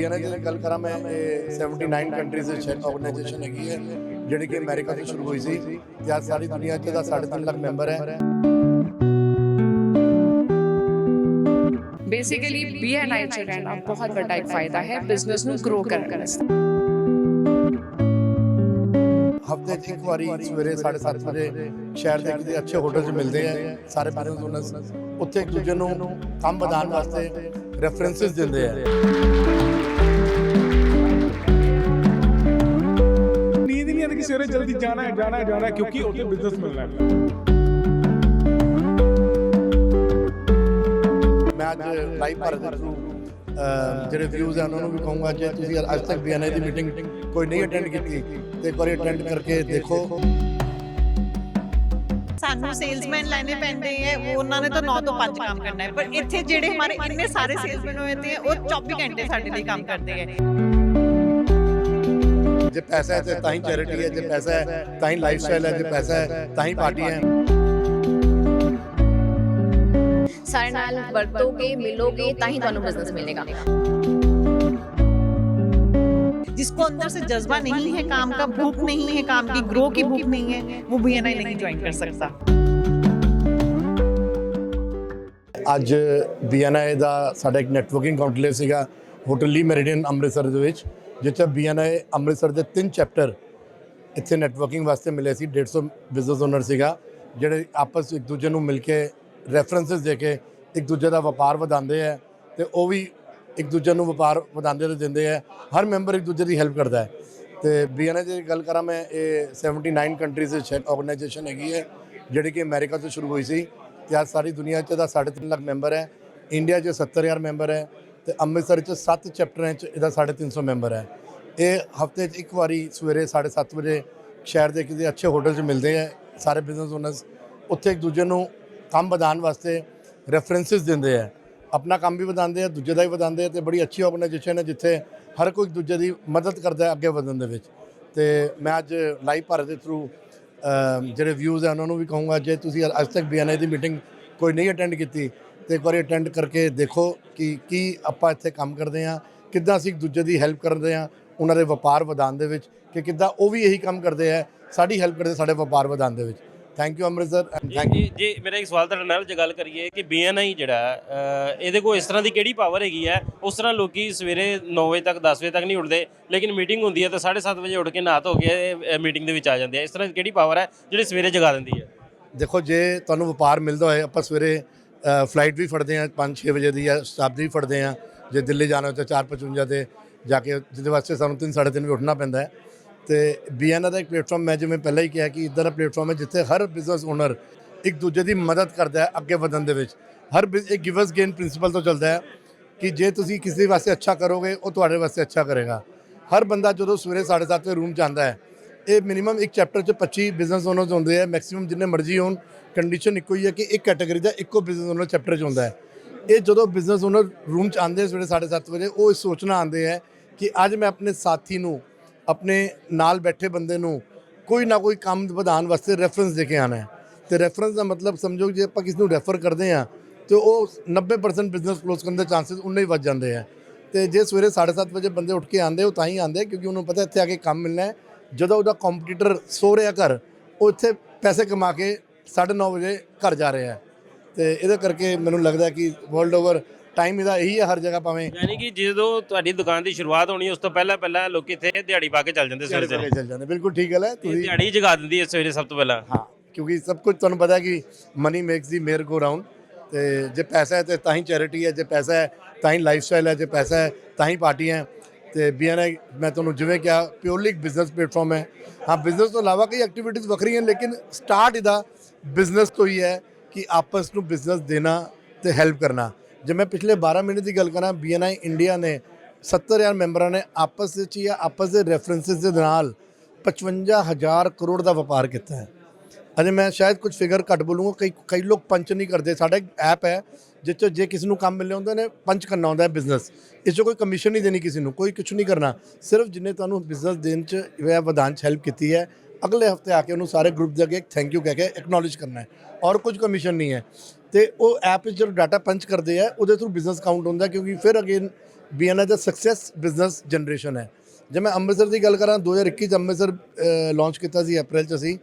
ਬੀਐਨਏ ਦੀ ਗੱਲ ਕਰਾਂ ਮੈਂ ਇਹ 79 ਕੰਟਰੀਜ਼ ਵਿੱਚ ਆਰਗੇਨਾਈਜੇਸ਼ਨ ਹੈਗੀ ਹੈ ਜਿਹੜੀ ਕਿ ਅਮਰੀਕਾ ਤੋਂ ਸ਼ੁਰੂ ਹੋਈ ਸੀ ਤੇ ਅੱਜ ਸਾਰੀ ਦੁਨੀਆ 'ਚ ਦਾ 3.5 ਲੱਖ ਮੈਂਬਰ ਹੈ। ਬੇਸਿਕਲੀ ਬੀਐਨਆਈ ਚ ਰਹਿਣਾ ਬਹੁਤ ਵੱਡਾ ਇੱਕ ਫਾਇਦਾ ਹੈ ਬਿਜ਼ਨਸ ਨੂੰ ਗਰੋ ਕਰਨ ਵਾਸਤੇ ਹਫ਼ਤੇ 'ਚ ਇੱਕ ਵਾਰੀ ਸਵੇਰੇ 7:30 ਵਜੇ ਸ਼ਹਿਰ ਦੇ ਕਿਤੇ ਅੱਛੇ ਹੋਟਲ 'ਚ ਮਿਲਦੇ ਆ ਸਾਰੇ ਬਿਜ਼ਨਸ ਓਨਰਸ ਉੱਥੇ ਇੱਕ ਦੂਜੇ ਨੂੰ ਕੰਮ ਵਧਾਉਣ ਵਾਸਤੇ ਰੈਫਰੈਂਸਸ ਦਿੰਦੇ ਆ। ਨੀਂਦ ਹੀ ਨਹੀਂ ਆਉਂਦੀ ਕਿ ਸਵੇਰੇ ਜਲਦੀ ਜਾਣਾ ਹੈ ਜਾਣਾ ਹੈ ਜਾਣਾ ਹੈ ਕਿਉਂਕਿ ਉੱਥੇ ਬਿਜ਼ਨਸ ਮਿਲਣਾ ਹੈ ਮੈਂ ਅੱਜ ਲਾਈਵ ਭਾਰਤ ਦੇ ਥਰੂ ਜਿਹੜੇ ਵਿਊਜ਼ ਆ ਉਹਨਾਂ ਨੂੰ ਵੀ ਕਹੂੰਗਾ ਜੇ ਤੁਸੀਂ ਅੱਜ ਤੱਕ ਬੀਐਨਏ ਦੀ ਮੀਟਿੰਗ ਕੋਈ ਨਹੀਂ ਅਟੈਂਡ ਕੀਤੀ ਤੇ ਇੱਕ ਵਾਰੀ ਅਟੈਂਡ ਕਰਕੇ ਦੇਖੋ ਸਾਨੂੰ ਸੇਲਸਮੈਨ ਲੈਣੇ ਪੈਂਦੇ ਹੈ ਉਹ ਉਹਨਾਂ ਨੇ ਤਾਂ 9 ਤੋਂ 5 ਕੰਮ ਕਰਨਾ ਹੈ ਪਰ ਇੱਥੇ ਜਿਹੜੇ ਹਮਾਰੇ ਇੰਨੇ ਸਾਰੇ ਸੇਲਸਮੈਨ ਹੋਏ ਤੇ ਉਹ 24 ਘੰਟੇ ਸਾਡੇ ਲਈ ਕੰਮ ਕਰਦੇ ਹੈ ਜੇ ਪੈਸਾ ਹੈ ਤੇ ਤਾਂ ਹੀ ਚੈਰਿਟੀ ਹੈ ਜੇ ਪੈਸਾ ਹੈ ਤਾਂ ਹੀ ਲਾਈਫ ਸਟਾਈਲ ਹੈ ਜੇ ਪੈਸਾ ਹੈ ਤਾਂ ਹੀ ਪਾਰਟੀ ਹੈ ਸਾਡੇ ਨਾਲ ਵਰਤੋਗੇ ਮਿਲੋਗੇ ਤਾਂ ਹੀ ਤੁਹਾਨੂੰ ਬਿਜ਼ਨਸ ਮਿਲੇਗਾ जिसको अंदर से जज्बा नहीं है काम का भूख नहीं है काम की ग्रो की भूख नहीं है वो बी नहीं ज्वाइन कर सकता ਅੱਜ ਬੀਐਨਆਈ ਦਾ ਸਾਡਾ ਇੱਕ ਨੈਟਵਰਕਿੰਗ ਕਾਉਂਟਲੇਵ ਸੀਗਾ ਹੋਟਲ ਲੀ ਮੈਰੀਡੀਅਨ ਅੰਮ੍ਰਿਤਸਰ ਦੇ ਵਿੱਚ ਜਿੱਥੇ ਬੀਐਨਆਈ ਅੰਮ੍ਰਿਤਸਰ ਦੇ ਤਿੰਨ ਚੈਪਟਰ ਇੱਥੇ ਨੈਟਵਰਕਿੰਗ ਵਾਸਤੇ ਮਿਲੇ ਸੀ 150 ਬਿਜ਼ਨਸ ਓਨਰ ਸੀਗਾ, ਜਿਹੜੇ ਆਪਸ ਵਿੱਚ ਇੱਕ ਦੂਜੇ ਨੂੰ ਮਿਲ ਕੇ ਰੈਫਰੈਂਸਸ ਦੇ ਕੇ ਇੱਕ ਦੂਜੇ ਦਾ ਵਪਾਰ ਵਧਾਉਂਦੇ ਆ ਤੇ ਉਹ ਵੀ ਇੱਕ ਦੂਜੇ ਨੂੰ ਵਪਾਰ ਵਧਾਉਂਦੇ ਤੇ ਦਿੰਦੇ ਆ, ਹਰ ਮੈਂਬਰ ਇੱਕ ਦੂਜੇ ਦੀ ਹੈਲਪ ਕਰਦਾ ਹੈ। ਤੇ ਬੀਐਨਆਈ ਦੀ ਗੱਲ ਕਰਾਂ ਮੈਂ, ਇਹ 79 ਕੰਟਰੀਜ਼ ਵਿੱਚ ਆਰਗੇਨਾਈਜੇਸ਼ਨ ਹੈਗੀ ਹੈ, ਜਿਹੜੀ ਕਿ ਅਮਰੀਕਾ ਤੋਂ ਸ਼ੁਰੂ ਹੋਈ ਸੀ ਤੇ ਅੱਜ ਸਾਰੀ ਦੁਨੀਆ 'ਚ ਦਾ 3.5 ਲੱਖ ਮੈਂਬਰ ਹੈ ਇੰਡੀਆ 'ਚ 70000 ਮੈਂਬਰ ਹੈ ਤੇ ਅੰਮ੍ਰਿਤਸਰ 'ਚ 7 ਚੈਪਟਰਾਂ 'ਚ ਇਹਦਾ 350 ਮੈਂਬਰ ਹੈ। ਇਹ ਹਫ਼ਤੇ 'ਚ ਇੱਕ ਵਾਰੀ ਸਵੇਰੇ 7:30 ਵਜੇ ਸ਼ਹਿਰ ਦੇ ਕਿਸੇ ਅੱਛੇ ਹੋਟਲ 'ਚ ਮਿਲਦੇ ਆ, ਸਾਰੇ ਬਿਜ਼ਨਸ ਓਨਰਸ ਉੱਥੇ ਇੱਕ ਦੂਜੇ ਨੂੰ ਕੰਮ ਵਧਾਉਣ ਵਾਸਤੇ ਰੈਫਰੈਂਸਸ ਦਿੰਦੇ ਆ। ਆਪਣਾ ਕੰਮ ਵੀ ਵਧਾਉਂਦੇ ਆ, ਦੂਜੇ ਦਾ ਵੀ ਵਧਾਉਂਦੇ ਆ ਤੇ ਬੜੀ ਅੱਛੀ ਆਰਗੇਨਾਈਜੇਸ਼ਨ ਹੈ ਜਿੱਥੇ ਹਰ ਕੋਈ ਇੱਕ ਦੂਜੇ ਦੀ ਮਦਦ ਕਰਦਾ ਹੈ ਅੱਗੇ ਵਧਣ ਦੇ ਵਿੱਚ। ਤੇ ਮੈਂ ਅੱਜ ਲਾਈਵ ਭਾਰਤ ਦੇ ਥਰੂ ਜਿਹੜੇ ਵਿਊਜ਼ ਆ ਉਹਨਾਂ ਨੂੰ ਵੀ ਕਹੂੰਗਾ, ਜੇ ਤੁਸੀਂ ਅੱਜ ਤੱਕ ਬੀਐਨਆਈ ਦੀ ਮੀਟਿੰਗ ਕੋਈ ਨਹੀਂ ਅਟੈਂਡ ਕੀਤੀ ਤੇ ਇੱਕ ਵਾਰੀ ਅਟੈਂਡ ਕਰਕੇ ਦੇਖੋ ਕਿ ਕੀ ਆਪਾਂ ਇੱਥੇ ਕੰਮ ਕਰਦੇ ਆ ਕਿੱਦਾਂ ਅਸੀਂ ਇੱਕ ਦੂਜੇ ਦੀ ਹੈਲਪ ਕਰਦੇ ਆ ਉਹਨਾਂ ਦੇ ਵਪਾਰ ਵਧਾਉਣ ਦੇ ਵਿੱਚ ਕਿ ਕਿੱਦਾਂ ਉਹ ਵੀ ਇਹੀ ਕੰਮ ਕਰਦੇ ਆ ਸਾਡੀ ਹੈਲਪ ਕਰਦੇ ਸਾਡੇ ਵਪਾਰ ਵਧਾਉਣ ਦੇ ਵਿੱਚ। Thank you Amritsar thank you ਜੀ ਜੀ ਮੇਰਾ ਇੱਕ ਸਵਾਲ ਤੁਹਾਡੇ ਨਾਲ ਜੇ ਗੱਲ ਕਰੀਏ ਕਿ ਬੀਐਨਆਈ ਜਿਹੜਾ ਇਹਦੇ ਕੋਲ ਇਸ ਤਰ੍ਹਾਂ ਦੀ ਕਿਹੜੀ ਪਾਵਰ ਹੈਗੀ ਹੈ? ਉਸ ਤਰ੍ਹਾਂ ਲੋਕੀ ਸਵੇਰੇ 9 ਵਜੇ ਤੱਕ 10 ਵਜੇ ਤੱਕ ਨਹੀਂ ਉੱਠਦੇ ਲੇਕਿਨ ਮੀਟਿੰਗ ਹੁੰਦੀ ਹੈ ਤਾਂ 7:30 ਵਜੇ ਉੱਠ ਕੇ ਨਹਾ ਧੋ ਕੇ ਮੀਟਿੰਗ ਦੇ ਵਿੱਚ ਆ ਜਾਂਦੇ ਆ। ਇਸ ਤਰ੍ਹਾਂ ਦੀ ਕਿਹੜੀ ਪਾਵਰ ਹੈ ਜਿਹੜੀ ਸਵੇਰੇ ਜਗਾ ਦਿੰਦੀ ਹੈ? ਦੇਖੋ ਜੇ ਤੁਹਾਨੂੰ ਵਪਾਰ ਮਿਲਦਾ ਹੋਏ ਆਪਾਂ ਸਵੇਰੇ ਫਲਾਈਟ ਵੀ ਫੜਦੇ ਆ 5-6 ਵਜੇ ਦੀ ਜਾਂ ਸ਼ਤਾਬਦੀ ਵੀ ਫੜਦੇ ਆ। ਜੇ ਦਿੱਲੀ ਜਾਣਾ ਹੋਵੇ ਤਾਂ 4:55 ਤੇ ਜਾ ਕੇ, ਜਿਹਦੇ ਵਾਸਤੇ ਸਾਨੂੰ 3:30 ਵਜੇ ਉੱਠਣਾ ਪੈਂਦਾ ਹੈ। ਤੇ ਬੀਐਨਆ ਦਾ ਇੱਕ ਪਲੇਟਫਾਰਮ ਮੈਂ ਜਿਵੇਂ ਪਹਿਲਾਂ ਹੀ ਕਿਹਾ ਕਿ ਇਦਾਂ ਦਾ ਪਲੇਟਫਾਰਮ ਹੈ ਜਿੱਥੇ ਹਰ ਬਿਜ਼ਨਸ ਓਨਰ ਇੱਕ ਦੂਜੇ ਦੀ ਮਦਦ ਕਰਦਾ ਹੈ ਅੱਗੇ ਵਧਣ ਦੇ ਵਿੱਚ। ਹਰ ਬਿਜ਼- ਇੱਕ ਗਿਵਸ ਗੇਨ ਪ੍ਰਿੰਸੀਪਲ ਤੋਂ ਚੱਲਦਾ ਹੈ ਕਿ ਜੇ ਤੁਸੀਂ ਕਿਸੇ ਵਾਸਤੇ ਅੱਛਾ ਕਰੋਗੇ, ਉਹ ਤੁਹਾਡੇ ਵਾਸਤੇ ਅੱਛਾ ਕਰੇਗਾ। ਹਰ ਬੰਦਾ ਜਦੋਂ ਸਵੇਰੇ 7:30 ਵਜੇ ਰੂਮ 'ਚ ਆਉਂਦਾ ਹੈ, ਇਹ ਮਿਨੀਮਮ ਇੱਕ ਚੈਪਟਰ 'ਚ 25 ਬਿਜ਼ਨਸ ਓਨਰਸ ਹੁੰਦੇ ਆ ਮੈਕਸਿਮਮ ਜਿੰਨੇ ਮਰਜ਼ੀ ਹੋਣ ਕੰਡੀਸ਼ਨ ਇੱਕੋ ਹੀ ਹੈ ਕਿ ਇੱਕ ਕੈਟਾਗਰੀ ਦਾ ਇੱਕੋ ਬਿਜ਼ਨਸ ਓਨਰ ਚੈਪਟਰ 'ਚ ਹੁੰਦਾ ਹੈ। ਇਹ ਜਦੋਂ ਬਿਜ਼ਨਸ ਓਨਰ ਰੂਮ 'ਚ ਆਉਂਦੇ ਆ ਸਵੇਰੇ 7:30 ਵਜੇ, ਉਹ ਇਹ ਸੋਚਣਾ ਆਉਂਦੇ ਹੈ ਕਿ ਅੱਜ ਮੈਂ ਆਪਣੇ ਸਾਥੀ ਨੂੰ, ਆਪਣੇ ਨਾਲ ਬੈਠੇ ਬੰਦੇ ਨੂੰ ਕੋਈ ਨਾ ਕੋਈ ਕੰਮ ਵਧਾਉਣ ਵਾਸਤੇ ਰੈਫਰੈਂਸ ਦੇ ਕੇ ਆਣਾ ਹੈ। ਤੇ ਰੈਫਰੈਂਸ ਦਾ ਮਤਲਬ ਸਮਝੋ ਜੇ ਆਪਾਂ ਕਿਸ ਨੂੰ ਰੈਫਰ ਕਰਦੇ ਆ ਤੇ ਉਹ 90% ਬਿਜ਼ਨਸ ਕਲੋਜ਼ ਕਰਨ ਦੇ ਚਾਂਸਸ ਉਨੇ ਹੀ ਵੱਧ ਜਾਂਦੇ ਆ। ਤੇ ਜੇ ਸਵੇਰੇ 7:30 ਵਜੇ ਬੰਦੇ ਉੱਠ ਕੇ ਆਉਂਦੇ ਉਹ ਤਾਂ ਹੀ ਆਉਂਦੇ ਕਿਉਂਕਿ ਉਹਨੂੰ ਪਤਾ ਇੱਥੇ ਆ ਕੇ ਕੰਮ ਮਿਲਣਾ ਹੈ। ਜਦੋਂ ਉਹਦਾ ਕੰਪੀਟੀਟਰ ਸੋ ਰਿਹਾ ਘਰ, ਉਹ ਇੱਥੇ ਪੈਸੇ ਕਮਾ ਕੇ 9:30 ਵਜੇ ਘਰ ਜਾ ਰਿਹਾ ਹੈ। ਤੇ ਇਹਦੇ ਕਰਕੇ ਮੈਨੂੰ ਲੱਗਦਾ ਕਿ ਵਰਲਡ ਓਵਰ ਟਾਈਮ ਇਹਦਾ ਇਹੀ ਹੈ ਹਰ ਜਗ੍ਹਾ ਭਾਵੇਂ ਯਾਨੀ ਕਿ ਜਦੋਂ ਤੁਹਾਡੀ ਦੁਕਾਨ ਦੀ ਸ਼ੁਰੂਆਤ ਹੋਣੀ ਉਸ ਤੋਂ ਪਹਿਲਾਂ ਪਹਿਲਾਂ ਲੋਕੀ ਇੱਥੇ ਦਿਹਾੜੀ ਪਾ ਕੇ ਚੱਲ ਜਾਂਦੇ ਸਵੇਰੇ ਸਵੇਰੇ ਚੱਲ ਜਾਂਦੇ ਬਿਲਕੁਲ ਠੀਕ ਗੱਲ ਹੈ ਤੁਸੀਂ ਦਿਹਾੜੀ ਜਗਾ ਦਿੰਦੀ ਹੈ ਸਵੇਰੇ ਸਭ ਤੋਂ ਪਹਿਲਾਂ। ਹਾਂ ਕਿਉਂਕਿ ਸਭ ਕੁਝ ਤੁਹਾਨੂੰ ਪਤਾ ਕਿ ਮਨੀ ਮੇਕਸ ਦੀ ਮੇਰ ਗੋ ਰਾਉਂਡ ਤੇ ਜੇ ਪੈਸਾ ਹੈ ਤੇ ਤਾਂ ਹੀ ਚੈਰਿਟੀ ਹੈ ਜੇ ਪੈਸਾ ਹੈ ਤਾਂ ਹੀ ਲਾਈਫ ਸਟਾਈਲ ਹੈ ਜੇ ਪੈਸਾ ਹੈ ਤਾਂ ਹੀ ਪਾਰਟੀ ਹੈ। ਤੇ ਬੀਐਨਆਈ ਮੈਂ ਤੁਹਾਨੂੰ ਜਿਵੇਂ ਕਿਹਾ ਪਿਓਰਲੀ ਇੱਕ ਬਿਜ਼ਨਸ ਪਲੇਟਫਾਰਮ ਹੈ। ਹਾਂ ਬਿਜ਼ਨਸ ਤੋਂ ਇਲਾਵਾ ਕਈ ਐਕਟੀਵਿਟੀਜ਼ ਵੱਖਰੀਆਂ ਲੇਕਿਨ ਸਟਾਰਟ ਇਹਦਾ ਬਿਜ਼ਨਸ ਤੋਂ ਹੀ ਹੈ ਕਿ ਆਪਸ ਨੂੰ ਬਿਜ਼ਨਸ ਦੇਣਾ ਤੇ ਹੈਲਪ ਕਰਨਾ। ਜੇ ਮੈਂ ਪਿਛਲੇ 12 ਮਹੀਨੇ ਦੀ ਗੱਲ ਕਰਾਂ ਬੀਐਨਆਈ ਇੰਡੀਆ ਨੇ 70000 ਮੈਂਬਰਾਂ ਨੇ ਆਪਸ ਵਿੱਚ ਜਾਂ ਆਪਸ ਦੇ ਰੈਫਰੈਂਸਸ ਦੇ ਨਾਲ 55000 ਕਰੋੜ ਦਾ ਵਪਾਰ ਕੀਤਾ ਹੈ। ਅਜੇ ਮੈਂ ਸ਼ਾਇਦ ਕੁਝ ਫਿਗਰ ਘੱਟ ਬੋਲੂੰਗਾ, ਕਈ ਕਈ ਲੋਕ ਪੰਚ ਨਹੀਂ ਕਰਦੇ। ਸਾਡਾ ਇੱਕ ਐਪ ਹੈ, ਜਿਸ 'ਚ ਜੇ ਕਿਸੇ ਨੂੰ ਕੰਮ ਮਿਲਿਆ ਹੁੰਦਾ ਨੇ ਪੰਚ ਕਰਨਾ ਹੁੰਦਾ ਹੈ ਬਿਜ਼ਨਸ ਇਸ 'ਚ ਕੋਈ ਕਮਿਸ਼ਨ ਨਹੀਂ ਦੇਣੀ ਕਿਸੇ ਨੂੰ, ਕੋਈ ਕੁਝ ਨਹੀਂ ਕਰਨਾ। ਸਿਰਫ ਜਿੰਨੇ ਤੁਹਾਨੂੰ ਬਿਜ਼ਨਸ ਦੇਣ 'ਚ ਜਾਂ ਵਧਾਉਣ 'ਚ ਹੈਲਪ ਕੀਤੀ ਹੈ ਅਗਲੇ ਹਫ਼ਤੇ ਆ ਕੇ ਉਹਨੂੰ ਸਾਰੇ ਗਰੁੱਪ ਦੇ ਅੱਗੇ ਥੈਂਕ ਯੂ ਕਹਿ ਕੇ ਐਕਨੋਲਜ ਕਰਨਾ ਹੈ। ਔਰ ਕੁਝ ਕਮਿਸ਼ਨ ਨਹੀਂ ਹੈ। ਤੇ ਉਹ ਐਪ ਵਿੱਚ ਜਦੋਂ ਡਾਟਾ ਪੰਚ ਕਰਦੇ ਆ, ਉਹਦੇ ਥਰੂ ਬਿਜ਼ਨਸ ਕਾਊਂਟ ਹੁੰਦਾ ਕਿਉਂਕਿ ਫਿਰ ਅਗੇਨ ਬੀਐਨਆਈ ਦਾ ਸਕਸੈਸ ਬਿਜ਼ਨਸ ਜਨਰੇਸ਼ਨ ਹੈ। ਜੇ ਮੈਂ ਅੰਮ੍ਰਿਤਸਰ ਦੀ ਗੱਲ ਕਰਾਂ 2021 ਚ ਅੰਮ੍ਰਿਤਸਰ ਲਾਂਚ ਕੀਤਾ ਸੀ ਅਪ੍ਰੈਲ ਚ ਅਸੀਂ।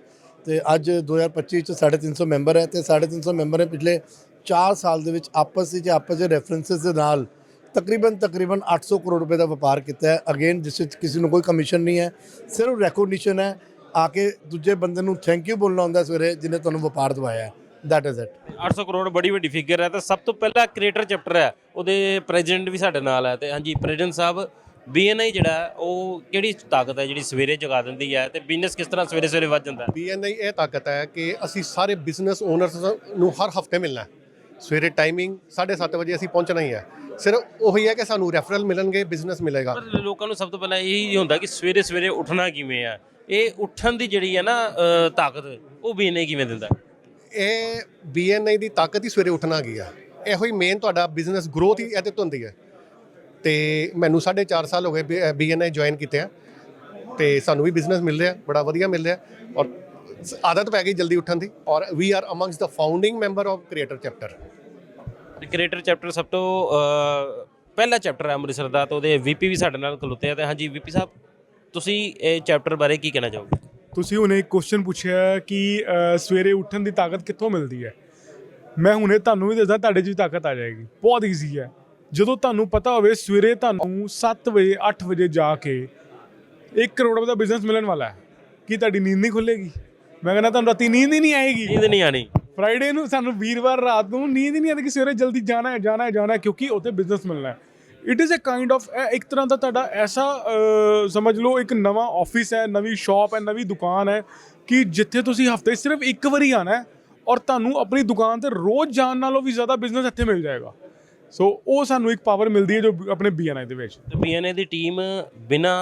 ਤੇ ਅੱਜ 2025 ਚ 350 ਮੈਂਬਰ ਹੈ। ਤੇ 350 ਮੈਂਬਰ ਨੇ ਪਿਛਲੇ 4 ਸਾਲ ਦੇ ਵਿੱਚ ਆਪਸ ਵਿੱਚ ਆਪਸ ਦੇ ਰੈਫਰੈਂਸਸ ਦੇ ਨਾਲ ਤਕਰੀਬਨ ਤਕਰੀਬਨ 800 ਕਰੋੜ ਰੁਪਏ ਦਾ ਵਪਾਰ ਕੀਤਾ ਹੈ। ਅਗੇਨ ਜਿਸ ਵਿੱਚ ਕਿਸੇ ਨੂੰ ਕੋਈ ਕਮਿਸ਼ਨ ਨਹੀਂ ਹੈ। ਸਿਰਫ ਰੈਕੋਗਨੀਸ਼ਨ ਹੈ। ਆ ਕੇ ਦੂਜੇ ਬੰਦੇ ਨੂੰ ਥੈਂਕ ਯੂ ਬੋਲਣਾ ਹੁੰਦਾ ਸਵੇਰੇ ਜਿਹਨੇ ਤੁਹਾਨੂੰ ਵਪਾਰ ਦਵਾਇਆ ਹੈ। ਦੈਟ ਇਜ਼ ਇਟ 800 ਕਰੋੜ ਬੜੀ ਵੱਡੀ ਫਿਗਰ ਹੈ ਤੇ ਸਭ ਤੋਂ ਪਹਿਲਾ ਕ੍ਰੀਏਟਰ ਚੈਪਟਰ ਹੈ। ਉਹਦੇ ਪ੍ਰੈਜ਼ੀਡੈਂਟ ਵੀ ਸਾਡੇ ਨਾਲ ਹੈ ਤੇ ਹਾਂਜੀ ਪ੍ਰੈਜ਼ੀਡੈਂਟ ਸਾਹਿਬ ਬੀਐਨਆਈ ਜਿਹੜਾ ਹੈ, ਉਹ ਕਿਹੜੀ ਤਾਕਤ ਹੈ ਜਿਹੜੀ ਸਵੇਰੇ ਜਗਾ ਦਿੰਦੀ ਹੈ ਤੇ ਬਿਜ਼ਨਸ ਕਿਸ ਤਰ੍ਹਾਂ ਸਵੇਰੇ ਸਵੇਰੇ ਵੱਧ ਜਾਂਦਾ ਹੈ? ਬੀਐਨਆਈ ਇਹ ਤਾਕਤ ਹੈ ਕਿ ਅਸੀਂ ਸਾਰੇ ਬਿਜ਼ਨਸ ਓਨਰਸ ਨੂੰ ਹਰ ਹਫ਼ਤੇ ਮਿਲਣਾ ਹੈ। ਸਵੇਰੇ ਟਾਈਮਿੰਗ 7:30 ਵਜੇ ਅਸੀਂ ਪਹੁੰਚਣਾ ਹੀ ਹੈ। ਸਿਰਫ ਉਹੀ ਹੈ ਕਿ ਸਾਨੂੰ ਰੈਫਰਲ ਮਿਲਣਗੇ ਬਿਜ਼ਨਸ ਮਿਲੇਗਾ। ਪਰ ਲੋਕਾਂ ਨੂੰ ਸਭ ਤੋਂ ਪਹਿਲਾਂ ਇਹੀ ਹੁੰਦਾ ਕਿ ਸਵੇਰੇ ਸਵੇਰੇ ਉੱਠਣਾ ਕਿਵੇਂ ਆ ਇਹ ਉੱਠਣ ਦੀ ਜਿਹੜੀ ਹੈ ਨਾ ਅ, ਤਾਕਤ ਉਹ ਬੀਐਨਆਈ ਕਿਵੇਂ ਦਿੰਦਾ? ਇਹ ਬੀਐਨਆਈ ਦੀ ਤਾਕਤ ਹੀ ਸਵੇਰੇ ਉੱਠਣਾ ਗਈ ਆ? ਇਹੋ ਹੀ ਮੇਨ ਤੁਹਾਡਾ ਬਿਜ਼ਨਸ ਗਰੋਥ ਹੀ ਇਹਦੇ ਤੋਂ ਹੁੰਦੀ ਹੈ। ਤੇ ਮੈਨੂੰ 4.5 ਸਾਲ ਹੋ ਗਏ ਬੀਐਨਆਈ ਜੁਆਇਨ ਕੀਤੇ ਆ। ਤੇ ਸਾਨੂੰ ਵੀ ਬਿਜ਼ਨਸ ਮਿਲ ਰਿਹਾ ਬੜਾ ਵਧੀਆ ਮਿਲ ਰਿਹਾ। ਔਰ ਆਦਤ ਪੈ ਗਈ ਜਲਦੀ ਉੱਠਣ ਦੀ। ਔਰ we are amongst the founding member of creator chapter creator chapter ਸਭ ਤੋਂ ਅ, ਪਹਿਲਾ ਚੈਪਟਰ ਹੈ ਅੰਮ੍ਰਿਤਸਰ ਦਾ ਤੇ ਉਹਦੇ ਵੀਪੀ ਵੀ ਸਾਡੇ ਨਾਲ ਖਲੋਤੇ ਆ। ਤੇ ਹਾਂਜੀ ਵੀਪੀ ਸਾਹਿਬ ਤੁਸੀਂ ਇਹ ਚੈਪਟਰ ਬਾਰੇ ਕੀ ਕਹਿਣਾ ਚਾਹੋਗੇ? ਤੁਸੀਂ ਹੁਣੇ ਇੱਕ ਕੁਐਸਚਨ ਪੁੱਛਿਆ ਕਿ ਸਵੇਰੇ ਉੱਠਣ ਦੀ ਤਾਕਤ ਕਿੱਥੋਂ ਮਿਲਦੀ ਹੈ? ਮੈਂ ਹੁਣੇ ਤੁਹਾਨੂੰ ਵੀ ਦੱਸਦਾ ਤੁਹਾਡੇ 'ਚ ਵੀ ਤਾਕਤ ਆ ਜਾਏਗੀ। ਬਹੁਤ ਈਜ਼ੀ ਹੈ। ਜਦੋਂ ਤੁਹਾਨੂੰ ਪਤਾ ਹੋਵੇ ਸਵੇਰੇ ਤੁਹਾਨੂੰ 7 ਵਜੇ 8 ਵਜੇ ਜਾ ਕੇ 1 ਕਰੋੜ ਦਾ ਬਿਜ਼ਨਸ ਮਿਲਣ ਵਾਲਾ ਹੈ। ਕੀ ਤੁਹਾਡੀ ਨੀਂਦ ਨਹੀਂ ਖੁੱਲੇਗੀ ਮੈਂ ਕਹਿੰਦਾ ਤੁਹਾਨੂੰ ਰਾਤੀ ਨੀਂਦ ਹੀ ਨਹੀਂ ਆਏਗੀ? ਨੀਂਦ ਨਹੀਂ ਆਣੀ। ਫਰਾਈਡੇ ਨੂੰ ਸਾਨੂੰ ਵੀਰਵਾਰ ਰਾਤ ਨੂੰ ਨੀਂਦ ਹੀ ਨਹੀਂ ਆਉਂਦੀ ਕਿ ਸਵੇਰੇ ਜਲਦੀ ਜਾਣਾ ਹੈ ਜਾਣਾ ਹੈ ਜਾਣਾ ਹੈ ਕਿਉਂਕਿ ਉੱਥੇ ਬਿਜ਼ਨਸ ਮਿਲਣਾ ਹੈ। It is a kind of ਇੱਕ ਤਰ੍ਹਾਂ ਦਾ ਤੁਹਾਡਾ ਐਸਾ ਸਮਝ ਲਓ, ਇੱਕ ਨਵਾਂ ਆਫਿਸ ਹੈ, ਨਵੀਂ ਸ਼ਾਪ ਹੈ, ਨਵੀਂ ਦੁਕਾਨ ਹੈ ਕਿ ਜਿੱਥੇ ਤੁਸੀਂ ਹਫ਼ਤੇ ਸਿਰਫ ਇੱਕ ਵਾਰੀ ਆਣਾ ਹੈ ਔਰ ਤੁਹਾਨੂੰ ਆਪਣੀ ਦੁਕਾਨ ਤੇ ਰੋਜ਼ ਜਾਣ ਨਾਲੋਂ ਵੀ ਜ਼ਿਆਦਾ ਬਿਜ਼ਨਸ ਇੱਥੇ ਮਿਲ ਜਾਏਗਾ। ਸੋ ਉਹ ਸਾਨੂੰ ਇੱਕ ਪਾਵਰ ਮਿਲਦੀ ਹੈ ਜੋ ਆਪਣੇ ਬੀਐਨਆਈ ਦੇ ਵਿੱਚ। ਤੇ ਬੀਐਨਏ ਦੀ ਟੀਮ ਬਿਨਾ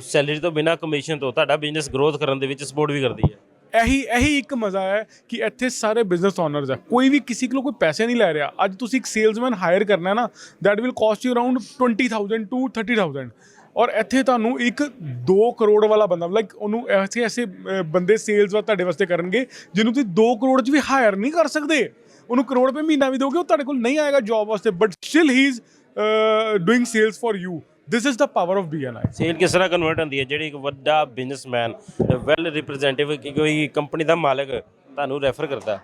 ਸੈਲਰੀ ਤੋਂ ਬਿਨਾ ਕਮਿਸ਼ਨ ਤੋਂ ਤੁਹਾਡਾ ਬਿਜ਼ਨਸ ਗਰੋਥ ਕਰਨ ਦੇ ਵਿੱਚ ਸਪੋਰਟ ਵੀ ਕਰਦੀ ਹੈ। ਇਹੀ ਇਹੀ ਇੱਕ ਮਜ਼ਾ ਹੈ ਕਿ ਇੱਥੇ ਸਾਰੇ ਬਿਜ਼ਨਸ ਓਨਰਸ ਹੈ ਕੋਈ ਵੀ ਕਿਸੇ ਕੋਲੋਂ ਕੋਈ ਪੈਸੇ ਨਹੀਂ ਲੈ ਰਿਹਾ। ਅੱਜ ਤੁਸੀਂ ਇੱਕ ਸੇਲਸਮੈਨ ਹਾਇਰ ਕਰਨਾ ਹੈ ਨਾ, that will cost you around 20000 to 30000 ਔਰ ਇੱਥੇ ਤੁਹਾਨੂੰ ਇੱਕ 2 ਕਰੋੜ ਵਾਲਾ ਬੰਦਾ ਲਾਈਕ ਉਹਨੂੰ ਐਸੇ ਐਸੇ ਬੰਦੇ ਸੇਲਸ ਵਾ ਤੁਹਾਡੇ ਵਾਸਤੇ ਕਰਨਗੇ, ਜਿਹਨੂੰ ਤੁਸੀਂ 2 ਕਰੋੜ 'ਚ ਵੀ ਹਾਇਰ ਨਹੀਂ ਕਰ ਸਕਦੇ। ਉਹਨੂੰ ਕਰੋੜ ਰੁਪਏ ਮਹੀਨਾ ਵੀ ਦੋਗੇ ਉਹ ਤੁਹਾਡੇ ਕੋਲ ਨਹੀਂ ਆਏਗਾ ਜੌਬ ਵਾਸਤੇ but still he is doing sales for you this is the power of BNI sale ਕਿਸ ਤਰ੍ਹਾਂ ਕਨਵਰਟ ਹੁੰਦੀ ਹੈ? ਜਿਹੜੀ ਇੱਕ ਵੱਡਾ ਬਿਜ਼ਨਸਮੈਨ ਵੈਲ ਰਿਪਰੈਜ਼ੈਂਟੇਟਿਵ ਕੋਈ ਕੰਪਨੀ ਦਾ ਮਾਲਕ ਤੁਹਾਨੂੰ ਰੈਫਰ ਕਰਦਾ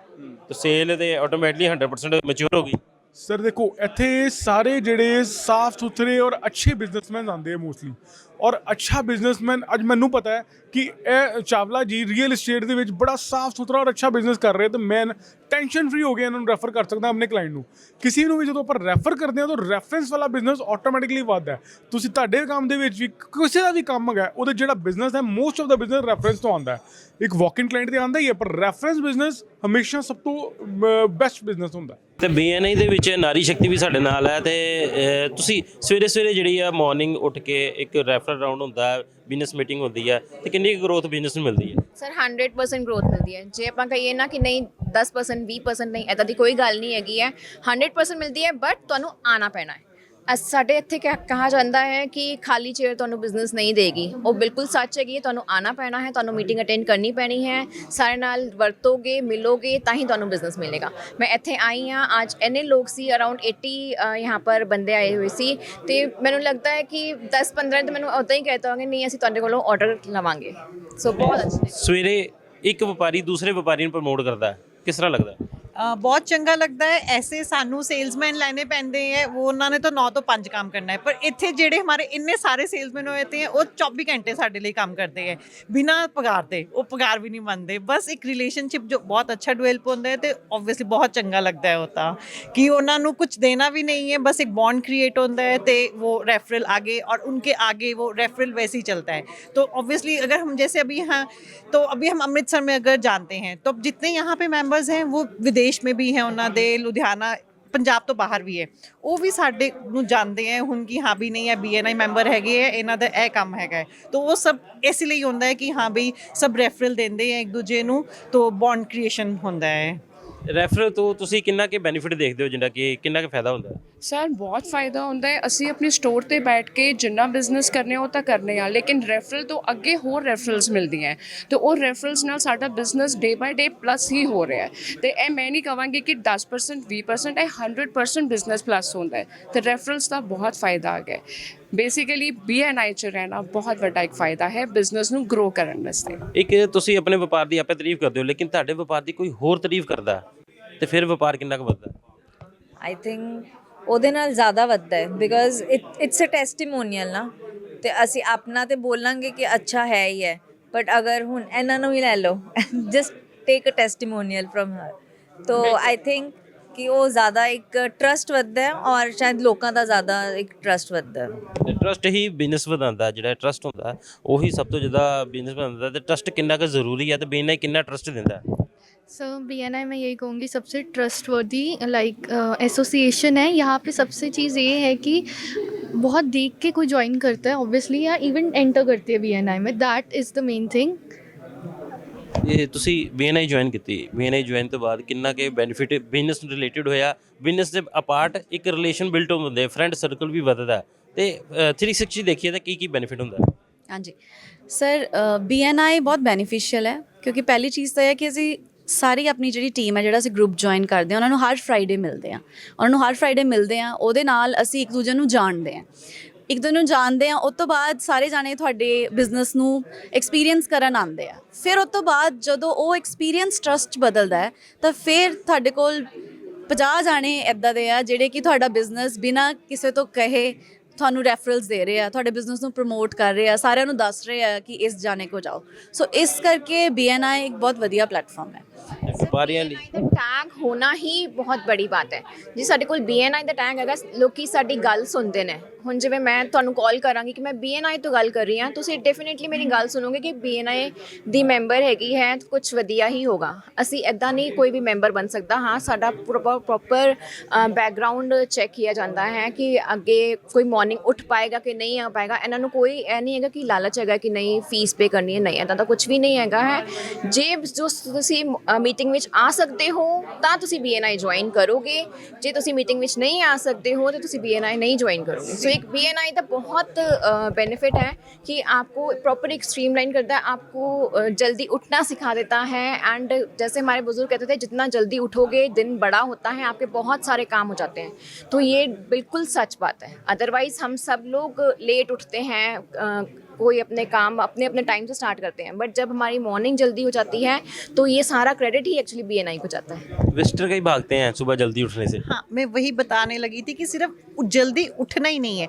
ਤੇ ਸੇਲ ਤੇ ਆਟੋਮੈਟਿਕਲੀ 100% ਮੈਚੁਰ ਹੋ ਗਈ। ਸਰ ਦੇਖੋ ਇੱਥੇ ਸਾਰੇ ਜਿਹੜੇ ਸਾਫ਼ ਸੁਥਰੇ ਔਰ ਅੱਛੇ ਬਿਜ਼ਨਸਮੈਨ ਆਉਂਦੇ ਆ ਮੋਸਟਲੀ ਔਰ ਅੱਛਾ ਬਿਜ਼ਨਸਮੈਨ ਅੱਜ ਮੈਨੂੰ ਪਤਾ ਹੈ ਕਿ ਇਹ ਚਾਵਲਾ ਜੀ ਰੀਅਲ ਏਸਟੇਟ ਦੇ ਵਿੱਚ ਬੜਾ ਸਾਫ਼ ਸੁਥਰਾ ਔਰ ਅੱਛਾ ਬਿਜ਼ਨਸ ਕਰ ਰਹੇ ਤੇ ਮੈਂ ਟੈਨਸ਼ਨ ਫ੍ਰੀ ਹੋ ਗਿਆ ਇਹਨਾਂ ਨੂੰ ਰੈਫਰ ਕਰ ਸਕਦਾ ਆਪਣੇ ਕਲਾਇੰਟ ਨੂੰ। ਕਿਸੇ ਨੂੰ ਵੀ ਜਦੋਂ ਆਪਾਂ ਰੈਫਰ ਕਰਦੇ ਹਾਂ, ਤਾਂ ਰੈਫਰੈਂਸ ਵਾਲਾ ਬਿਜ਼ਨਸ ਆਟੋਮੈਟਿਕਲੀ ਵੱਧਦਾ ਤੁਸੀਂ ਤੁਹਾਡੇ ਕੰਮ ਦੇ ਵਿੱਚ ਵੀ ਕਿਸੇ ਦਾ ਵੀ ਕੰਮ ਹੈਗਾ, ਉਹਦਾ ਜਿਹੜਾ ਬਿਜ਼ਨਸ ਹੈ most of the business reference ਤੋਂ ਆਉਂਦਾ ਹੈ। ਇੱਕ ਵਾਕ-ਇਨ ਕਲਾਇੰਟ ਤੇ ਆਉਂਦਾ ਹੀ ਹੈ, ਪਰ ਰੈਫਰੈਂਸ ਬਿਜ਼ਨਸ ਹਮੇਸ਼ਾ ਸਭ ਤੋਂ ਬੈਸਟ ਬਿਜ਼ਨਸ ਹੁੰਦਾ ਹੈ। ਤੇ ਬੀਐਨਆਈ ਦੇ ਵਿੱਚ ਨਾਰੀ ਸ਼ਕਤੀ ਵੀ ਸਾਡੇ ਨਾਲ ਹੈ ਤੇ ਤੁਸੀਂ ਸਵੇਰੇ ਸਵੇਰੇ ਜਿਹੜੀ ਆ ਮਾਰਨਿੰਗ ਉੱਠ ਕੇ ਇੱਕ ਰੈਫਰਲ ਰਾਉਂਡ ਹੁੰਦਾ ਬਿਜ਼ਨਸ ਮੀਟਿੰਗ ਹੁੰਦੀ ਹੈ ਤੇ ਕਿੰਨੀ ਗਰੋਥ ਬਿਜ਼ਨਸ ਨੂੰ ਮਿਲਦੀ ਹੈ? ਸਰ 100% ਗਰੋਥ ਮਿਲਦੀ ਹੈ। ਜੇ ਆਪਾਂ ਕਹੀਏ ਨਾ ਕਿ ਨਹੀਂ 10% 20% ਨਹੀਂ ਐਦਾਂ ਦੀ ਕੋਈ ਗੱਲ ਨਹੀਂ ਹੈਗੀ ਹੈ। 100% ਮਿਲਦੀ ਹੈ ਬਟ ਤੁਹਾਨੂੰ ਆਣਾ ਪੈਣਾ ਹੈ। ਅਸ, ਸਾਡੇ ਇੱਥੇ ਕਿਹਾ, ਕਹਾ ਜਾਂਦਾ ਹੈ ਕਿ ਖਾਲੀ ਚੇਅਰ ਤੁਹਾਨੂੰ ਬਿਜ਼ਨਸ ਨਹੀਂ ਦੇਗੀ। ਉਹ ਬਿਲਕੁਲ ਸੱਚ ਹੈਗੀ ਤੁਹਾਨੂੰ ਆਣਾ ਪੈਣਾ ਹੈ, ਤੁਹਾਨੂੰ ਮੀਟਿੰਗ ਅਟੈਂਡ ਕਰਨੀ ਪੈਣੀ ਹੈ। ਸਾਰੇ ਨਾਲ ਵਰਤੋਗੇ, ਮਿਲੋਗੇ, ਤਾਂ ਹੀ ਤੁਹਾਨੂੰ ਬਿਜ਼ਨਸ ਮਿਲੇਗਾ। ਮੈਂ ਇੱਥੇ ਆਈ ਹਾਂ, ਅੱਜ ਐਨੇ ਲੋਕ ਸੀ ਅਰਾਊਂਡ 80 ਯਹਾਂ ਪਰ ਬੰਦੇ ਆਏ ਹੋਏ ਸੀ। ਤੇ ਮੈਨੂੰ ਲੱਗਦਾ ਹੈ ਕਿ 10 15 ਤੇ ਮੈਨੂੰ ਉਦਾਂ ਹੀ ਕਹਤਾ ਹੋਗੇ ਨਹੀਂ, ਅਸੀਂ ਤੁਹਾਡੇ ਕੋਲੋਂ ਆਰਡਰ ਲਵਾਂਗੇ। ਸੋ ਬਹੁਤ ਅੱਛਾ ਸਵੇਰੇ ਇੱਕ ਵਪਾਰੀ ਦੂਸਰੇ ਵਪਾਰੀ ਨੂੰ ਪ੍ਰਮੋਟ ਕਰਦਾ ਕਿਸ ਤਰ੍ਹਾਂ ਲੱਗਦਾ ਬਹੁਤ ਚੰਗਾ ਲੱਗਦਾ ਹੈ ਐਸੇ ਸਾਨੂੰ ਸੇਲਸਮੈਨ ਲੈਣੇ ਪੈਂਦੇ ਹੈ ਉਹ ਉਹਨਾਂ ਨੇ ਤਾਂ 9 ਤੋਂ 5 ਕੰਮ ਕਰਨਾ ਹੈ ਪਰ ਇੱਥੇ ਜਿਹੜੇ ਹਮਾਰੇ ਇੰਨੇ ਸਾਰੇ ਸੇਲਸਮੈਨ ਹੋਏ ਤੇ ਹੈ ਉਹ 24 ਘੰਟੇ ਸਾਡੇ ਲਈ ਕੰਮ ਕਰਦੇ ਹੈ ਬਿਨਾਂ ਪਗਾਰ ਦੇ ਉਹ ਪਗਾਰ ਵੀ ਨਹੀਂ ਮੰਨਦੇ ਬਸ ਇੱਕ ਰਿਲੇਸ਼ਨਸ਼ਿਪ ਜੋ ਬਹੁਤ ਅੱਛਾ ਡਿਵੈਲਪ ਹੁੰਦਾ ਹੈ ਤੇ ਆਬਵੀਅਸਲੀ ਬਹੁਤ ਚੰਗਾ ਲੱਗਦਾ ਹੈ ਉਹ ਤਾਂ ਕਿ ਉਹਨਾਂ ਨੂੰ ਕੁਝ ਦੇਣਾ भी नहीं है बस एक बॉन्ड क्रिएट होता है तो वो रेफरल आगे और उनके आगे वो रेफरल वैसे ही चलता है तो ऑब्वियसली अगर हम जैसे अभी यहाँ तो अभी हम अमृतसर में अगर जानते हैं तो अब जितने यहाँ पे मेंबर्स हैं वो विदेश में भी हैं उन्होंने लुधियाना ਪੰਜਾਬ ਤੋਂ ਬਾਹਰ ਵੀ ਹੈ ਉਹ ਵੀ ਸਾਡੇ ਨੂੰ ਜਾਣਦੇ ਹੈ ਹੁਣ ਕਿ ਹਾਂ ਵੀ ਨਹੀਂ ਹੈ ਬੀਐਨਆਈ ਮੈਂਬਰ ਹੈਗੇ ਹੈ ਇਹਨਾਂ ਦਾ ਇਹ ਕੰਮ ਹੈਗਾ ਹੈ। ਤਾਂ ਉਹ ਸਭ ਇਸ ਲਈ ਹੁੰਦਾ ਹੈ ਕਿ ਹਾਂ ਬਈ ਸਭ ਰੈਫਰਲ ਦਿੰਦੇ ਹੈ ਇੱਕ ਦੂਜੇ ਨੂੰ ਤਾਂ ਬੌਂਡ ਕ੍ਰੀਏਸ਼ਨ ਹੁੰਦਾ ਹੈ ਰੈਫਰਲ ਤੋਂ ਤੁਸੀਂ ਕਿੰਨਾ ਕੇ ਬੈਨੀਫਿਟ ਦੇਖਦੇ ਹੋ ਜਿੰਨਾ ਕਿ ਕਿੰਨਾ ਕੁ ਫਾਇਦਾ ਹੁੰਦਾ ਹੈ ਸਰ ਬਹੁਤ ਫਾਇਦਾ ਹੁੰਦਾ ਹੈ। ਅਸੀਂ ਆਪਣੀ ਸਟੋਰ ਤੇ ਬੈਠ ਕੇ ਜਿੰਨਾ ਬਿਜ਼ਨਸ ਕਰਨੇ ਉਹ ਤਾਂ ਕਰਨੇ ਆ। ਲੇਕਿਨ ਰੈਫਰਲ ਤੋਂ ਅੱਗੇ ਹੋਰ ਰੈਫਰਲਸ ਮਿਲਦੀਆਂ ਹੈ। ਤੇ ਉਹ ਰੈਫਰਲਸ ਨਾਲ ਸਾਡਾ ਬਿਜ਼ਨਸ ਡੇ ਬਾਈ ਡੇ ਪਲੱਸ ਹੀ ਹੋ ਰਿਹਾ ਹੈ। ਤੇ ਇਹ ਮੈਂ ਨਹੀਂ ਕਹਾਂਗੀ ਕਿ 10% 20% ਇਹ 100% ਬਿਜ਼ਨਸ ਪਲੱਸ ਹੁੰਦਾ ਹੈ। ਤੇ ਰੈਫਰਲਸ ਦਾ ਬਹੁਤ ਫਾਇਦਾ ਆ ਗਿਆ ਬੇਸਿਕਲੀ ਬੀਐਨਆਈ ਚ ਰਹਿਣਾ ਬਹੁਤ ਵੱਡਾ ਇੱਕ ਫਾਇਦਾ ਹੈ ਬਿਜ਼ਨਸ ਨੂੰ ਗਰੋ ਕਰਨ ਵਾਸਤੇ। ਇੱਕ ਤੁਸੀਂ ਆਪਣੇ ਵਪਾਰ ਦੀ ਆਪੇ ਤਾਰੀਫ ਕਰਦੇ ਹੋ ਲੇਕਿਨ ਤੁਹਾਡੇ ਵਪਾਰ ਦੀ ਕੋਈ ਹੋਰ ਤਾਰੀਫ ਕਰਦਾ ਤੇ ਫਿਰ ਵਪਾਰ ਕਿੰਨਾ ਕੁ ਵੱਧਦਾ? ਆਈ ਥਿੰਕ ਉਹਦੇ ਨਾਲ ਜ਼ਿਆਦਾ ਵੱਧਦਾ ਹੈ ਬਿਕਾਜ਼ ਇਟਸ ਅ ਟੈਸਟੀਮੋਨੀਅਲ ਨਾ। ਤੇ ਅਸੀਂ ਆਪਣਾ ਤੇ ਬੋਲਾਂਗੇ ਕਿ ਅੱਛਾ ਹੈ ਹੀ ਹੈ। ਬਟ ਅਗਰ ਹੁਣ ਇਹਨਾਂ ਨੂੰ ਹੀ ਲੈ ਲਓ just take a testimonial from ਹਰ ਤੋ ਆਈ ਥਿੰਕ ਕਿ ਉਹ ਜ਼ਿਆਦਾ ਇੱਕ ਟਰਸਟ ਵੱਧਦਾ ਹੈ ਔਰ ਸ਼ਾਇਦ ਲੋਕਾਂ ਦਾ ਜ਼ਿਆਦਾ ਇੱਕ ਟਰਸਟ ਵੱਧਦਾ ਹੈ। ਟਰਸਟ ਹੀ ਬਿਜ਼ਨਸ ਵਧਾਉਂਦਾ ਜਿਹੜਾ ਟਰਸਟ ਹੁੰਦਾ, ਉਹੀ ਸਭ ਤੋਂ ਜ਼ਿਆਦਾ ਬਿਜ਼ਨਸ ਵਧਾਉਂਦਾ ਹੈ ਤੇ ਟਰਸਟ ਕਿੰਨਾ ਕੁ ਜ਼ਰੂਰੀ ਹੈ ਤੇ ਬੀਐਨਆਈ ਕਿੰਨਾ ਟਰਸਟ ਦਿੰਦਾ ਹੈ सर बी एन आई मैं यही कहूँगी सबसे ट्रस्टवर्दी लाइक एसोसिएशन है यहाँ पे सबसे चीज़ ये है कि बहुत देख के कोई ज्वाइन करता है ऑब्वियसली या इवन एंटर करती है बी एन आई में that is the main thing ਇਹ ਤੁਸੀਂ ਬੀਐਨਆਈ ਜੁਆਇਨ ਕੀਤੀ ਬੀਐਨਆਈ ਜੁਆਇਨ ਤੋਂ ਬਾਅਦ ਕਿੰਨਾ ਕੇ ਬੈਨੀਫਿਟ ਬਿਜ਼ਨਸ ਰਿਲੇਟਡ ਹੋਇਆ ਬਿਜ਼ਨਸ ਦੇ ਅਪਾਰਟ ਇੱਕ ਰਿਲੇਸ਼ਨ ਬਿਲਟ ਹੁੰਦੇ ਫਰੈਂਡ ਸਰਕਲ ਵੀ ਵੱਧਦਾ ਹੈ। ਤੇ ਅ, 360 ਦੇਖੀਏ ਤਾਂ ਕੀ ਕੀ ਬੈਨੀਫਿਟ ਹੁੰਦਾ ਹੈ? ਹਾਂਜੀ ਸਰ ਬੀਐਨਆਈ ਬਹੁਤ ਬੈਨੀਫੀਸ਼ੀਅਲ ਹੈ ਕਿਉਂਕਿ ਪਹਿਲੀ ਚੀਜ਼ ਤਾਂ ਇਹ ਹੈ ਕਿ ਅਸੀਂ ਸਾਰੀ ਆਪਣੀ ਜਿਹੜੀ ਟੀਮ ਹੈ, ਜਿਹੜਾ ਅਸੀਂ ਗਰੁੱਪ ਜੁਆਇਨ ਕਰਦੇ ਹਾਂ, ਉਹਨਾਂ ਨੂੰ ਹਰ ਫਰਾਈਡੇ ਮਿਲਦੇ ਹਾਂ। ਉਹਨਾਂ ਨੂੰ ਹਰ ਫਰਾਈਡੇ ਮਿਲਦੇ ਹਾਂ, ਉਹਦੇ ਨਾਲ ਅਸੀਂ ਇੱਕ ਦੂਜੇ ਨੂੰ ਜਾਣਦੇ ਹਾਂ। ਇੱਕ ਦੂਜੇ ਨੂੰ ਜਾਣਦੇ ਹਾਂ, ਉਸ ਤੋਂ ਬਾਅਦ ਸਾਰੇ ਜਾਣੇ ਤੁਹਾਡੇ ਬਿਜ਼ਨਸ ਨੂੰ ਐਕਸਪੀਰੀਅੰਸ ਕਰਨ ਆਉਂਦੇ ਆ। ਫਿਰ ਉਸ ਤੋਂ ਬਾਅਦ ਜਦੋਂ ਉਹ ਐਕਸਪੀਰੀਅੰਸ ਟਰਸਟ ਬਦਲਦਾ ਹੈ, ਤਾਂ ਫਿਰ ਤੁਹਾਡੇ ਕੋਲ 50 ਜਾਣੇ ਇਦਾਂ ਦੇ ਆ, ਜਿਹੜੇ ਕਿ ਤੁਹਾਡਾ ਬਿਜ਼ਨਸ ਬਿਨਾ ਕਿਸੇ ਤੋਂ ਕਹੇ ਤੁਹਾਨੂੰ ਰੈਫਰਲਸ ਦੇ ਰਹੇ ਆ ਤੁਹਾਡੇ ਬਿਜ਼ਨਸ ਨੂੰ ਪ੍ਰਮੋਟ ਕਰ ਰਹੇ ਆ ਸਾਰਿਆਂ ਨੂੰ ਦੱਸ ਰਹੇ ਆ ਕਿ ਇਸ ਜਾਣੇ ਕੋ ਜਾਓ। ਸੋ ਇਸ ਕਰਕੇ ਬੀਐਨਆਈ ਇੱਕ ਬਹੁਤ ਵਧੀਆ ਪਲੇਟਫਾਰਮ ਹੈ। ਵਪਾਰੀਆਂ ਲਈ। BNI ਟੈਗ ਹੋਣਾ ਹੀ ਬਹੁਤ ਬੜੀ ਬਾਤ ਹੈ। ਜੀ ਸਾਡੇ ਕੋਲ BNI ਦਾ ਟੈਗ ਹੈਗਾ ਲੋਕੀ ਸਾਡੀ ਗੱਲ ਸੁਣਦੇ ਨੇ। ਹੁਣ ਜਿਵੇਂ ਮੈਂ ਤੁਹਾਨੂੰ ਕਾਲ ਕਰਾਂਗੀ ਕਿ ਮੈਂ ਬੀਐਨਆਈ ਤੋਂ ਗੱਲ ਕਰ ਰਹੀ ਹਾਂ, ਤੁਸੀਂ ਡੈਫੀਨਿਟਲੀ ਮੇਰੀ ਗੱਲ ਸੁਣੋਗੇ ਕਿ ਬੀਐਨਆਈ ਦੀ ਮੈਂਬਰ ਹੈਗੀ ਹੈ ਕੁਝ ਵਧੀਆ ਹੀ ਹੋਗਾ। ਅਸੀਂ ਐਦਾਂ ਨਹੀਂ ਕੋਈ ਵੀ ਮੈਂਬਰ ਬਣ ਸਕਦਾ। ਹਾਂ, ਸਾਡਾ ਪ੍ਰੋਪਰ ਬੈਕਗ੍ਰਾਉਂਡ ਚੈੱਕ ਕੀਤਾ ਜਾਂਦਾ ਹੈ ਕਿ ਅੱਗੇ ਕੋਈ ਮਾਰਨਿੰਗ ਉੱਠ ਪਾਏਗਾ ਕਿ ਨਹੀਂ ਆ ਪਾਏਗਾ। ਇਹਨਾਂ ਨੂੰ ਕੋਈ ਇਹ ਨਹੀਂ ਹੈਗਾ ਕਿ ਲਾਲਚ ਹੈਗਾ ਕਿ ਨਹੀਂ ਫੀਸ ਪੇ ਕਰਨੀ ਹੈ, ਨਹੀਂ ਐਦਾਂ ਦਾ ਕੁਝ ਵੀ ਨਹੀਂ ਹੈਗਾ ਹੈ। ਜੇ ਜੋ ਤੁਸੀਂ ਮੀਟਿੰਗ ਵਿੱਚ ਆ ਸਕਦੇ ਹੋ, ਤਾਂ ਤੁਸੀਂ ਬੀਐਨਆਈ ਜੁਆਇਨ ਕਰੋਗੇ। ਜੇ ਤੁਸੀਂ ਮੀਟਿੰਗ ਵਿੱਚ ਨਹੀਂ ਆ ਸਕਦੇ ਹੋ, ਤਾਂ ਤੁਸੀਂ ਬੀਐਨਆਈ ਨਹੀਂ ਜੁਆਇਨ ਕਰੋਗੇ। करोगे बी एन आई का बहुत बेनिफिट है कि आपको प्रॉपर एक स्ट्रीम लाइन करता है, आपको जल्दी उठना सिखा देता है एंड जैसे हमारे बुज़ुर्ग कहते थे, जितना जल्दी उठोगे, दिन बड़ा होता है, आपके बहुत सारे काम हो जाते हैं। तो ये बिल्कुल सच बात है। अदरवाइज़ हम सब लोग लेट उठते हैं कोई अपने काम अपने अपने टाइम से स्टार्ट करते हैं। बट जब हमारी मॉर्निंग जल्दी हो जाती है तो ये सारा क्रेडिट ही एक्चुअली बीएनआई को जाता है। विस्टर कहीं भागते हैं सुबह जल्दी उठने से? हाँ मैं वही बताने लगी थी कि सिर्फ़ जल्दी उठना ही नहीं है।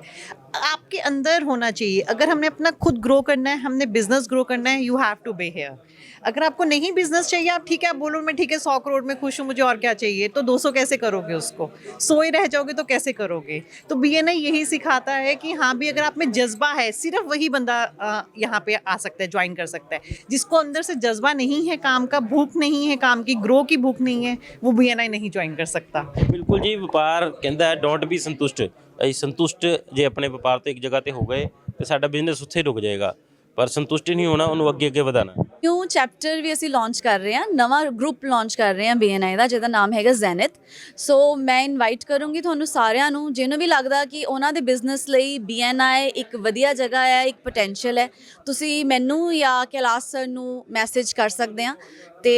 आपके अंदर होना चाहिए। अगर हमने अपना खुद ग्रो करना है हमने बिज़नेस ग्रो करना है you have to be here अगर आपको नहीं बिजनेस चाहिए आप ठीक है आप बोलो मैं ठीक है सौ करोड़ में खुश हूँ मुझे और क्या चाहिए तो 200 कैसे करोगे उसको सोए रह जाओगे तो कैसे करोगे तो बी यही सिखाता है कि हाँ भी अगर आप में जज्बा है सिर्फ वही बंदा अ, यहाँ पे आ सकता है ज्वाइन कर सकता है जिसको अंदर से जज्बा नहीं है काम का भूख नहीं है काम की ग्रो की भूख नहीं है वो बी नहीं ज्वाइन कर सकता ਬਿਲਕੁਲ ਜੀ ਵਪਾਰ ਕਹਿੰਦਾ ਹੈ ਡੋਂਟ ਬੀ ਸੰਤੁਸ਼ਟ ਅਸੀਂ ਸੰਤੁਸ਼ਟ ਜੇ ਆਪਣੇ ਵਪਾਰ ਤੇ ਇੱਕ ਜਗ੍ਹਾ ਤੇ ਹੋ ਗਏ ਤੇ ਸਾਡਾ ਬਿਜ਼ਨਸ ਉੱਥੇ ਹੀ ਰੁਕ ਜਾਏਗਾ ਪਰ ਸੰਤੁਸ਼ਟ ਨਹੀਂ ਹੋਣਾ, ਉਹਨੂੰ ਅੱਗੇ ਅੱਗੇ ਵਧਾਣਾ ਨਿਊ ਚੈਪਟਰ ਵੀ ਅਸੀਂ ਲਾਂਚ ਕਰ ਰਹੇ ਹਾਂ, ਨਵਾਂ ਗਰੁੱਪ ਲਾਂਚ ਕਰ ਰਹੇ ਹਾਂ ਬੀਐਨਆਈ ਦਾ, ਜਿਹਦਾ ਨਾਮ ਹੈਗਾ ਜ਼ੈਨਿਤ ਸੋ ਮੈਂ ਇਨਵਾਈਟ ਕਰੂੰਗੀ ਤੁਹਾਨੂੰ ਸਾਰਿਆਂ ਨੂੰ, ਜਿਹਨੂੰ ਵੀ ਲੱਗਦਾ ਕਿ ਉਹਨਾਂ ਦੇ ਬਿਜ਼ਨਸ ਲਈ ਬੀਐਨਆਈ ਇੱਕ ਵਧੀਆ ਜਗ੍ਹਾ ਹੈ, ਇੱਕ ਪੋਟੈਂਸ਼ੀਅਲ ਹੈ, ਤੁਸੀਂ ਮੈਨੂੰ ਜਾਂ ਕੈਲਾਸ਼ ਸਰ ਨੂੰ ਮੈਸੇਜ ਕਰ ਸਕਦੇ ਆ ਤੇ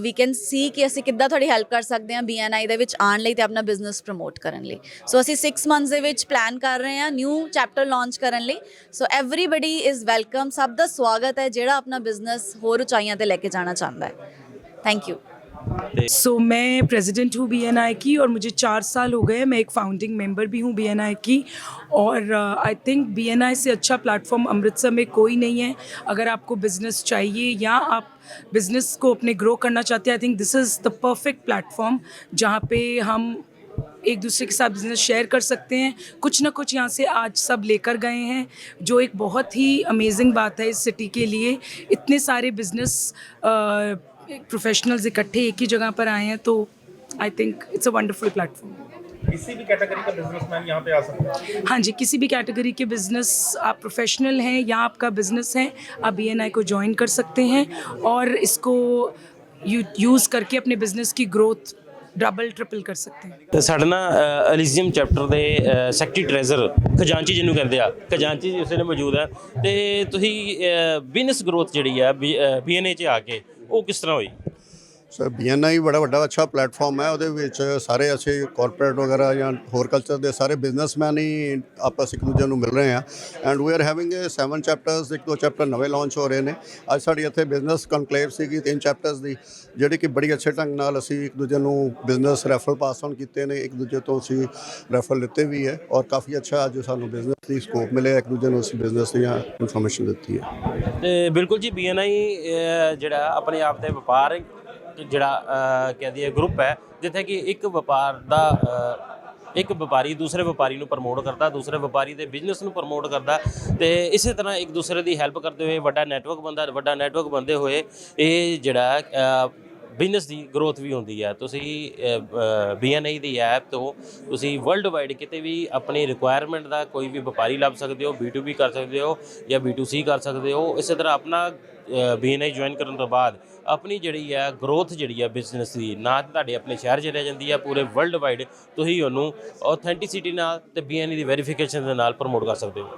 ਵੀ ਕੈਨ ਸੀ ਕਿ ਅਸੀਂ ਕਿੱਦਾਂ ਤੁਹਾਡੀ ਹੈਲਪ ਕਰ ਸਕਦੇ ਹਾਂ ਬੀਐਨਆਈ ਦੇ ਵਿੱਚ ਆਉਣ ਲਈ ਤੇ ਆਪਣਾ ਬਿਜ਼ਨਸ ਪ੍ਰਮੋਟ ਕਰਨ ਲਈ। ਸੋ ਅਸੀਂ 6 ਮੰਥਸ ਦੇ ਵਿੱਚ ਪਲਾਨ ਕਰ ਰਹੇ ਹਾਂ ਨਿਊ ਚੈਪਟਰ ਲਾਂਚ ਕਰਨ ਲਈ। ਸੋ ਐਵਰੀਬਾਡੀ ਇਜ਼ ਵੈਲਕਮ ਸਭ ਦਾ ਸਵਾਗਤ ਹੈ ਜਿਹੜਾ ਆਪਣਾ ਬਿਜ਼ਨਸ ਹੋਰ ਉਚਾਈਆਂ ਤੇ ਲੈ ਕੇ ਜਾਣਾ ਚਾਹੁੰਦਾ ਹੈ। ਥੈਂਕ ਯੂ सो मैं प्रेसिडेंट हूँ बीएनआई की और मुझे चार साल हो गए हैं। मैं एक फाउंडिंग मेंबर भी हूँ बीएनआई की और आई थिंक बीएनआई से अच्छा प्लेटफॉर्म अमृतसर में कोई नहीं है। अगर आपको बिज़नेस चाहिए या आप बिज़नेस को अपने ग्रो करना चाहते हैं I think this is the perfect platform जहाँ पे हम एक दूसरे के साथ बिज़नेस शेयर कर सकते हैं। कुछ ना कुछ यहाँ से आज सब लेकर गए हैं, जो एक बहुत ही अमेजिंग बात है इस सिटी के लिए। इतने सारे बिज़नेस प्रोफेशनल्स इकट्ठे एक ही जगह पर आए हैं तो I think it's a wonderful platform किसी भी कैटेगरी का बिजनेसमैन यहाँ पे आ सकता है हाँ जी किसी भी कैटेगरी के बिजनेस आप प्रोफेशनल हैं या आपका बिजनेस है आप बी को ज्वाइन कर सकते हैं और इसको यूज़ करके अपने बिजनेस की ग्रोथ डबल ट्रिपल कर सकते हैं ਤੇ ਸਾਡੇ ਨਾਲ ਅਲੀਜ਼ੀਅਮ ਚੈਪਟਰ ਦੇ ਸੈਕਟਰੀ ਟ੍ਰੈਜ਼ਰ ਖਜ਼ਾਨਚੀ ਜਿਹਨੂੰ ਕਹਿੰਦੇ ਆ ਖਜ਼ਾਨਚੀ ਜੀ ਉਸੇ ਨੇ ਮੌਜੂਦ ਹੈ ਤੇ ਤੁਸੀਂ ਬਿਜ਼ਨਸ ਗਰੋਥ ਜਿਹੜੀ ਆ ਬੀਐਨਏ ਚ ਆ ਕੇ ਉਹ ਕਿਸ ਤਰ੍ਹਾਂ ਹੋਈ? ਸਰ ਬੀਐਨਆਈ ਬੜਾ ਵੱਡਾ ਅੱਛਾ ਪਲੇਟਫਾਰਮ ਹੈ। ਉਹਦੇ ਵਿੱਚ ਸਾਰੇ ਅਸੀਂ ਕਾਰਪੋਰੇਟ ਵਗੈਰਾ ਜਾਂ ਹੋਰ ਕਲਚਰ ਦੇ ਸਾਰੇ ਬਿਜ਼ਨਸਮੈਨ ਹੀ ਆਪਸ ਇੱਕ ਦੂਜੇ ਨੂੰ ਮਿਲ ਰਹੇ ਆ and we are having a seven chapters ਇੱਕ ਦੋ ਚੈਪਟਰ ਨਵੇਂ ਲਾਂਚ ਹੋ ਰਹੇ ਨੇ। ਅੱਜ ਸਾਡੀ ਇੱਥੇ ਬਿਜ਼ਨਸ ਕਨਕਲੇਵ ਸੀਗੀ, ਤਿੰਨ ਚੈਪਟਰਸ ਦੀ, ਜਿਹੜੇ ਕਿ ਬੜੀ ਅੱਛੇ ਢੰਗ ਨਾਲ ਅਸੀਂ ਇੱਕ ਦੂਜੇ ਨੂੰ ਬਿਜ਼ਨਸ ਰੈਫਰਲ ਪਾਸ ਆਨ ਕੀਤੇ ਨੇ। ਇੱਕ ਦੂਜੇ ਤੋਂ ਅਸੀਂ ਰੈਫਰਲ ਲਿੱਤੇ ਵੀ ਹੈ ਔਰ ਕਾਫੀ ਅੱਛਾ ਅੱਜ ਸਾਨੂੰ ਬਿਜ਼ਨਸ ਦੀ ਸਕੋਪ ਮਿਲਿਆ। ਇੱਕ ਦੂਜੇ ਨੂੰ ਅਸੀਂ ਬਿਜ਼ਨਸ ਦੀਆਂ ਇਨਫੋਰਮੇਸ਼ਨ ਦਿੱਤੀ ਹੈ। ਤੇ ਬਿਲਕੁਲ ਜੀ ਬੀਐਨਆਈ ਜਿਹੜਾ ਆਪਣੇ ਆਪ ਦੇ ਵਪਾਰ ਜਿਹੜਾ ਅਹ, ਕਹਿ ਦਈਏ ਗਰੁੱਪ ਹੈ ਜਿੱਥੇ ਕਿ ਇੱਕ ਵਪਾਰ ਦਾ ਇੱਕ ਵਪਾਰੀ ਦੂਸਰੇ ਵਪਾਰੀ ਨੂੰ ਪ੍ਰਮੋਟ ਕਰਦਾ ਦੂਸਰੇ ਵਪਾਰੀ ਦੇ ਬਿਜ਼ਨਸ ਨੂੰ ਪ੍ਰਮੋਟ ਕਰਦਾ ਤੇ ਇਸੇ ਤਰ੍ਹਾਂ ਇੱਕ ਦੂਸਰੇ ਦੀ ਹੈਲਪ ਕਰਦੇ ਹੋਏ ਵੱਡਾ ਨੈਟਵਰਕ ਬੰਦਾ ਵੱਡਾ ਨੈਟਵਰਕ ਬੰਦੇ ਹੋਏ ਇਹ ਜਿਹੜਾ ਬਿਜ਼ਨਸ ਦੀ ਗਰੋਥ ਵੀ ਹੁੰਦੀ ਹੈ। ਤੁਸੀਂ ਬੀਐਨਆਈ ਦੀ ਐਪ ਤੋਂ ਤੁਸੀਂ ਵਰਲਡ ਵਾਈਡ ਕਿਤੇ ਵੀ ਆਪਣੀ ਰਿਕੁਆਇਰਮੈਂਟ ਦਾ ਕੋਈ ਵੀ ਵਪਾਰੀ ਲੱਭ ਸਕਦੇ ਹੋ B2B ਕਰ ਸਕਦੇ ਹੋ ਜਾਂ B2C ਕਰ ਸਕਦੇ ਹੋ, ਇਸੇ ਤਰ੍ਹਾਂ ਆਪਣਾ ਬੀਐਨਆਈ ਜੁਆਇਨ ਕਰਨ ਤੋਂ ਬਾਅਦ ਆਪਣੀ ਜਿਹੜੀ ਹੈ ਗਰੋਥ ਜਿਹੜੀ ਹੈ ਬਿਜ਼ਨਸ ਦੀ, ਨਾ ਤੁਹਾਡੇ ਆਪਣੇ ਸ਼ਹਿਰ 'ਚ ਰਹਿ ਜਾਂਦੀ ਹੈ, ਪੂਰੇ ਵਰਲਡ ਵਾਈਡ ਤੁਸੀਂ ਉਹਨੂੰ ਆਥੈਂਟਿਸਿਟੀ ਨਾਲ ਤੇ ਬੀਐਨਆਈ ਦੀ ਵੈਰੀਫਿਕੇਸ਼ਨ ਦੇ ਨਾਲ ਪ੍ਰਮੋਟ ਕਰ ਸਕਦੇ ਹੋ।